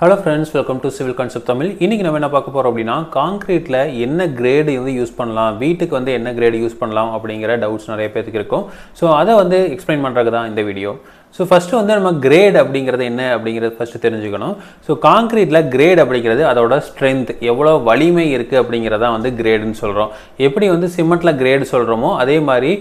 Hello friends welcome to civil concept Tamil இன்றைக்கி நம்ம என்ன பார்க்க போகிறோம் அப்படின்னா காங்கிரீட்டில் என்ன கிரேடு வந்து யூஸ் பண்ணலாம் வீட்டுக்கு வந்து என்ன கிரேடு யூஸ் பண்ணலாம் அப்படிங்கிற டவுட்ஸ் நிறைய பேருக்கு இருக்கும். ஸோ அதை வந்து எக்ஸ்பிளைன் பண்ணுறதுக்கு தான் இந்த வீடியோ ஸோ ஃபஸ்ட்டு வந்து நம்ம கிரேட் அப்படிங்கிறது என்ன அப்படிங்கிறது ஃபஸ்ட்டு தெரிஞ்சுக்கணும். ஸோ காங்க்ரீட்டில் கிரேட் அப்படிங்கிறது அதோட ஸ்ட்ரென்த் எவ்வளோ வலிமை இருக்குது அப்படிங்கிறதான் வந்து கிரேடுன்னு சொல்கிறோம் எப்படி வந்து சிமெண்ட்டில் கிரேடு சொல்கிறோமோ அதே மாதிரி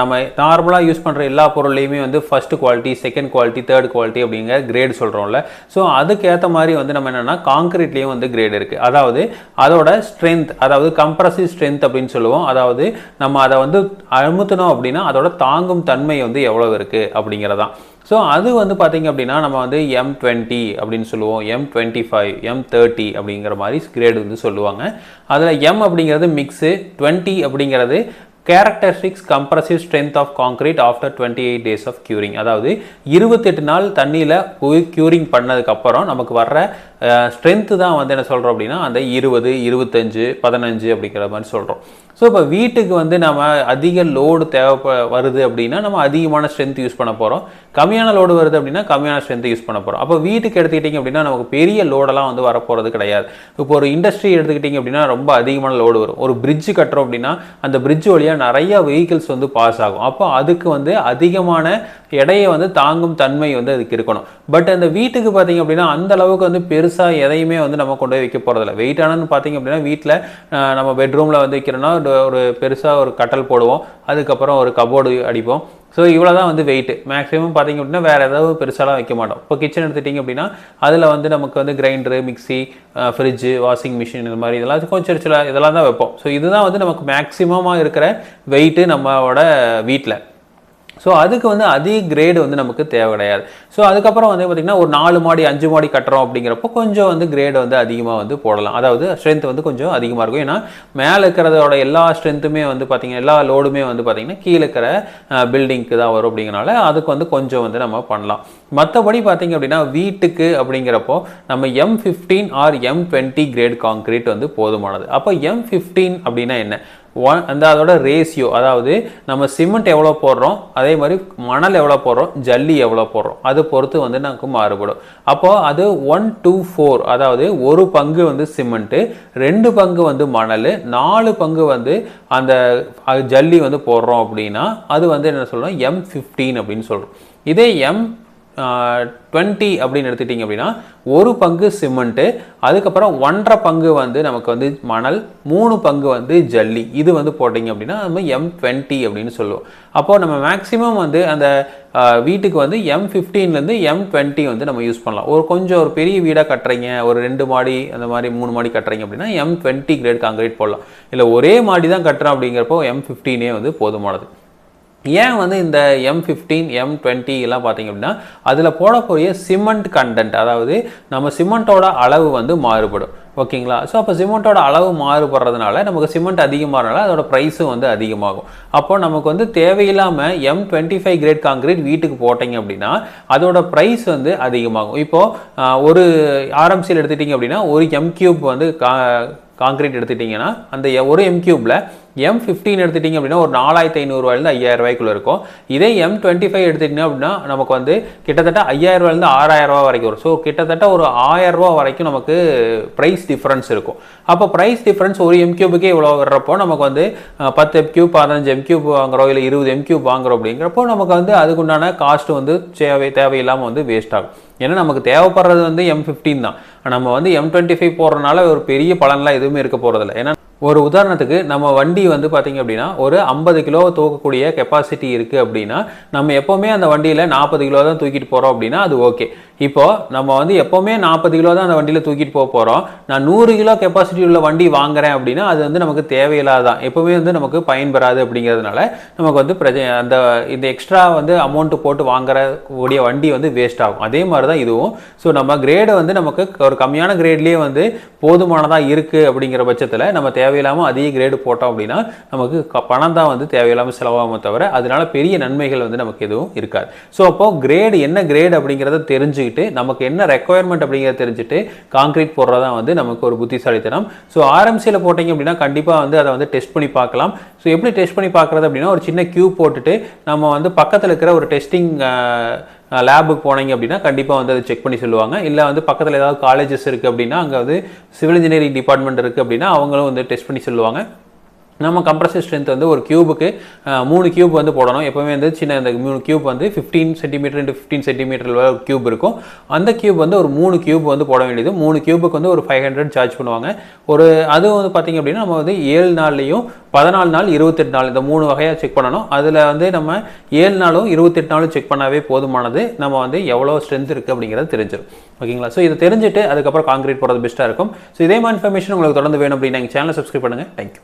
நம்ம நார்மலாக யூஸ் பண்ணுற எல்லா பொருள்லையுமே வந்து first quality second quality third quality அப்படிங்கிற கிரேடு சொல்கிறோம்ல ஸோ அதுக்கேற்ற மாதிரி வந்து நம்ம என்னென்னா காங்க்ரீட்லேயும் வந்து கிரேட் இருக்குது அதாவது அதோட ஸ்ட்ரென்த் அதாவது கம்ப்ரசிவ் ஸ்ட்ரென்த் அப்படின்னு சொல்லுவோம். அதாவது நம்ம அதை வந்து அழுத்தணும் அப்படின்னா அதோட தாங்கும் தன்மை வந்து எவ்வளோ இருக்குது அப்படிங்கிறதான். ஸோ அது வந்து பார்த்தீங்க அப்படின்னா நம்ம வந்து எம் டுவெண்ட்டி அப்படின்னு சொல்லுவோம். M twenty five M thirty அப்படிங்கிற மாதிரி கிரேடு வந்து சொல்லுவாங்க. அதில் எம் அப்படிங்கிறது மிக்ஸு டுவெண்ட்டி அப்படிங்கிறது characteristics compressive strength of concrete after twenty eight days of curing அதாவது இருபத்தெட்டு நாள் தண்ணியில் க்யூரிங் பண்ணதுக்கப்புறம் நமக்கு வர்ற ஸ்ட்ரென்த்து தான் வந்து என்ன சொல்கிறோம் அப்படின்னா அந்த இருபது இருபத்தஞ்சு பதினஞ்சு அப்படிங்கிற மாதிரி சொல்கிறோம் ஸோ இப்போ வீட்டுக்கு வந்து நம்ம அதிக லோடு தேவைப்ப வருது அப்படின்னா நம்ம அதிகமான ஸ்ட்ரென்த் யூஸ் பண்ண போகிறோம் கம்மியான லோடு வருது அப்படின்னா கம்மியான ஸ்ட்ரென்த் யூஸ் பண்ண போகிறோம் அப்போ வீட்டுக்கு எடுத்துக்கிட்டிங்க அப்படின்னா நமக்கு பெரிய லோடெல்லாம் வந்து வரப்போகிறது கிடையாது. இப்போ ஒரு இண்டஸ்ட்ரி எடுத்துக்கிட்டிங்க அப்படின்னா ரொம்ப அதிகமான லோடு வரும். ஒரு பிரிட்ஜ் கட்டுறோம் அப்படின்னா அந்த பிரிட்ஜ் வழியாக நிறைய வெஹிக்கிள்ஸ் வந்து பாஸ் ஆகும். அப்போ அதுக்கு வந்து அதிகமான எடையை வந்து தாங்கும் தன்மை வந்து அதுக்கு இருக்கணும். பட் அந்த வீட்டுக்கு பார்த்தீங்க அப்படின்னா அந்த அளவுக்கு வந்து பெருசாக எதையுமே வந்து நம்ம கொண்டு போய் வைக்க போகிறதில்ல வெயிட்டானு பார்த்தீங்க அப்படின்னா வீட்டில் நம்ம பெட்ரூமில் வந்து வைக்கிறோன்னா ஒரு- ஒரு பெருசாக ஒரு கட்டல் போடுவோம். அதுக்கப்புறம் ஒரு கபோர்டு அடிப்போம். ஸோ இவ்வளோ தான் வந்து வெயிட் மேக்ஸிமம் பார்த்தீங்க அப்படின்னா வேறு ஏதாவது பெருசாலாம் வைக்க மாட்டோம். இப்போ கிச்சன் எடுத்துட்டிங்க அப்படின்னா அதில் வந்து நமக்கு வந்து grinder mixie fridge washing machine இந்த மாதிரி இதெல்லாம் கொஞ்சம் சில இதெல்லாம் தான் வைப்போம். ஸோ இதுதான் வந்து நமக்கு மேக்ஸிமமாக இருக்கிற வெயிட்டு நம்மளோட வீட்டில் ஸோ அதுக்கு வந்து அதிக கிரேடு வந்து நமக்கு தேவை கிடையாது. ஸோ அதுக்கப்புறம் வந்து பார்த்திங்கன்னா ஒரு நாலு மாடி அஞ்சு மாடி கட்டுறோம் அப்படிங்கிறப்போ கொஞ்சம் வந்து கிரேடு வந்து அதிகமாக வந்து போடலாம். அதாவது ஸ்ட்ரென்த் வந்து கொஞ்சம் அதிகமாக இருக்கும். ஏன்னா மேலே இருக்கிறதோட எல்லா ஸ்ட்ரென்த்துமே வந்து பார்த்திங்கன்னா எல்லா லோடுமே வந்து பார்த்திங்கன்னா கீழே இருக்கிற பில்டிங்க்கு தான் வரும் அப்படிங்கிறனால அதுக்கு வந்து கொஞ்சம் வந்து நம்ம பண்ணலாம். மற்றபடி பார்த்திங்க அப்படின்னா வீட்டுக்கு அப்படிங்கிறப்போ நம்ம M fifteen or M twenty grade concrete வந்து போதுமானது. அப்போ எம் ஃபிஃப்டீன் அப்படின்னா என்ன? ஒன் அந்த அதோட ரேஷியோ அதாவது நம்ம சிமெண்ட் எவ்வளோ போடுறோம் அதே மாதிரி மணல் எவ்வளோ போடுறோம் ஜல்லி எவ்வளோ போடுறோம் அது பொறுத்து வந்து நமக்கு மாறுபடும். அப்போது அது ஒன் டூ ஃபோர் அதாவது ஒரு பங்கு வந்து சிமெண்ட்டு ரெண்டு பங்கு வந்து மணல் நாலு பங்கு வந்து அந்த ஜல்லி வந்து போடுறோம் அப்படின்னா அது வந்து என்ன சொல்கிறோம் எம் ஃபிஃப்டீன் அப்படின்னு சொல்கிறோம் இதே எம் டுவெண்ட்டி அப்படின்னு எடுத்துட்டிங்க அப்படின்னா ஒரு பங்கு சிமெண்ட்டு அதுக்கப்புறம் ஒன்றரை பங்கு வந்து நமக்கு வந்து மணல் மூணு பங்கு வந்து ஜல்லி. இது வந்து போட்டிங்க அப்படின்னா நம்ம எம் டுவெண்ட்டி அப்படின்னு சொல்லுவோம். அப்போது நம்ம மேக்ஸிமம் வந்து அந்த வீட்டுக்கு வந்து எம் ஃபிஃப்டீன்லேருந்து எம் டுவெண்ட்டி வந்து நம்ம யூஸ் பண்ணலாம். ஒரு கொஞ்சம் ஒரு பெரிய வீடாக கட்டுறீங்க ஒரு ரெண்டு மாடி அந்த மாதிரி மூணு மாடி கட்டுறீங்க அப்படின்னா எம் டுவெண்ட்டி கிரேட் காங்கிரீட் போடலாம். இல்லை ஒரே மாடி தான் கட்டுறோம் அப்படிங்கிறப்போ எம் ஃபிஃப்டீனே வந்து போதுமானது. ஏன் வந்து இந்த எம் ஃபிஃப்டீன் எம் டுவெண்ட்டி எல்லாம் பார்த்தீங்க அப்படின்னா அதில் போடக்கூடிய சிமெண்ட் கண்டென்ட் அதாவது நம்ம சிமெண்ட்டோட அளவு வந்து மாறுபடும். ஓகேங்களா? ஸோ அப்போ சிமெண்ட்டோட அளவு மாறுபடுறதுனால நமக்கு சிமெண்ட் அதிகமாகறனால அதோட ப்ரைஸும் வந்து அதிகமாகும். அப்போ நமக்கு வந்து தேவையில்லாமல் M twenty five grade concrete வீட்டுக்கு போட்டீங்க அப்படின்னா அதோட ப்ரைஸ் வந்து அதிகமாகும். இப்போது ஒரு ஆர்எம்சியில் எடுத்துட்டிங்க அப்படின்னா ஒரு எம் கியூப் வந்து கா காங்கிரீட் எடுத்துட்டிங்கன்னா அந்த ஒரு எம் எம் ஃபிஃப்டீன் எடுத்துட்டிங்க அப்படின்னா ஒரு நாலாயிரத்தி ஐநூறுரூவாயிலேருந்து ஐயாயிரம் ரூபாய்க்குள்ளே இருக்கும். இதே எம் டுவெண்ட்டி ஃபைவ் எடுத்துட்டிங்க அப்படின்னா நமக்கு வந்து கிட்டத்தட்ட ஐயாயிரம் ஆறாயிரம் ரூபா வரைக்கும் வரும். ஸோ கிட்டத்தட்ட ஒரு ஆயிரரூவா வரைக்கும் நமக்கு ப்ரைஸ் டிஃப்ரென்ஸ் இருக்கும். அப்போ ப்ரைஸ் டிஃப்ரென்ஸ் ஒரு எம் கியூபுக்கே இவ்வளோ வர்றப்போ நமக்கு வந்து பத்து எம் கியூப் பதினஞ்சு எம் கியூப் வாங்குறோம் இல்லை இருபது எம் கியூப் வாங்குறோம் அப்படிங்கிறப்போ நமக்கு வந்து அதுக்குண்டான காஸ்ட் வந்து தேவை தேவையில்லாமல் வந்து வேஸ்ட் ஆகும். ஏன்னா நமக்கு தேவைப்படுறது வந்து எம் ஃபிஃப்டீன் தான். நம்ம வந்து எம் டுவெண்ட்டி ஃபைவ் போடுறதுனால ஒரு பெரிய பலன்லாம் எதுவுமே இருக்க போகிறதில்ல ஏன்னா ஒரு உதாரணத்துக்கு நம்ம வண்டி வந்து பார்த்தீங்க அப்படின்னா ஒரு ஐம்பது கிலோ தூக்கக்கூடிய கெப்பாசிட்டி இருக்குது அப்படின்னா நம்ம எப்போவுமே அந்த வண்டியில் நாற்பது கிலோ தான் தூக்கிட்டு போகிறோம் அப்படின்னா அது ஓகே இப்போ நம்ம வந்து எப்போவுமே நாற்பது கிலோ தான் அந்த வண்டியில் தூக்கிட்டு போக போகிறோம் நான் நூறு கிலோ கெப்பாசிட்டி உள்ள வண்டி வாங்குறேன் அப்படின்னா அது வந்து நமக்கு தேவையில்லாதான் எப்போவுமே வந்து நமக்கு பயன்பெறாது அப்படிங்கிறதுனால நமக்கு வந்து பிரச்சனை அந்த இந்த எக்ஸ்ட்ரா வந்து அமௌண்ட்டு போட்டு வாங்குற கூடிய வண்டி வந்து வேஸ்ட் ஆகும். அதே மாதிரி தான் இதுவும். ஸோ நம்ம கிரேடை வந்து நமக்கு ஒரு கம்மியான கிரேட்லேயே வந்து போதுமானதாக இருக்குது அப்படிங்கிற பட்சத்தில் நம்ம தேவையில்லாமல் அதிக கிரேடு போட்டோம் அப்படின்னா நமக்கு க- பணம் தான் வந்து தேவையில்லாமல் செலவாகும் தவிர அதனால பெரிய நன்மைகள் வந்து நமக்கு எதுவும் இருக்காது. ஸோ அப்போது கிரேடு என்ன கிரேடு அப்படிங்கிறத தெரிஞ்சு தெரிஞ்சுக்கிட்டு நமக்கு என்ன ரெக்குயர்மெண்ட் அப்படிங்கிறத தெரிஞ்சுட்டு காங்கிரீட் போடுறதா வந்து நமக்கு ஒரு புத்திசாலித்தனம். ஸோ ஆர்எம்சியில் போட்டிங்க அப்படின்னா கண்டிப்பாக வந்து அதை வந்து டெஸ்ட் பண்ணி பார்க்கலாம். ஸோ எப்படி டெஸ்ட் பண்ணி பார்க்குறது அப்படின்னா ஒரு சின்ன க்யூ போட்டுட்டு நம்ம வந்து பக்கத்தில் இருக்கிற ஒரு டெஸ்டிங் லேபுக்கு போனீங்க அப்படின்னா கண்டிப்பாக வந்து அதை செக் பண்ணி சொல்லுவாங்க. இல்லை வந்து பக்கத்தில் ஏதாவது காலேஜஸ் இருக்குது அப்படின்னா அங்கே வந்து சிவில் இன்ஜினியரிங் டிபார்ட்மெண்ட் இருக்குது அப்படின்னா அவங்களும் வந்து டெஸ்ட் பண்ணி சொல்லுவாங்க. நம்ம கம்ப்ரஸர் ஸ்ட்ரென்த் வந்து ஒரு கியூபுக்கு மூணு கியூப் வந்து போடணும். எப்போவுமே வந்து சின்ன இந்த மூணு கியூப் வந்து fifteen centimeter into fifteen centimeter cube இருக்கும். அந்த கியூப் வந்து ஒரு மூணு கியூப் வந்து போட வேண்டியது. மூணு கியூபுக்கு வந்து ஒரு ஃபைவ் ஹண்ட்ரட் சார்ஜ் பண்ணுவாங்க. ஒரு அது வந்து பார்த்திங்க அப்படின்னா நம்ம வந்து ஏழு நாள்லையும் பதினாலு நாள் இருபத்தெட்டு நாள் இந்த மூணு வகையாக செக் பண்ணணும். அதில் வந்து நம்ம ஏழு நாளும் இருபத்தெட்டு நாளும் செக் பண்ணாவே போதுமானது நம்ம வந்து எவ்வளோ ஸ்ட்ரென்த் இருக்குது அப்படிங்கிறத தெரிஞ்சிடும் ஓகேங்களா? ஸோ இதை தெரிஞ்சுட்டு அதுக்கப்புறம் காங்கிரீட் போடுறது பெஸ்ட்டாக இருக்கும். ஸோ இதே மாதிரி இன்ஃபர்மேஷன் உங்களுக்கு தொடர்ந்து வேணும் அப்படின்னு எங்கள் சேனலை சப்ஸ்கிரைப் பண்ணுங்கள் தேங்க்யூ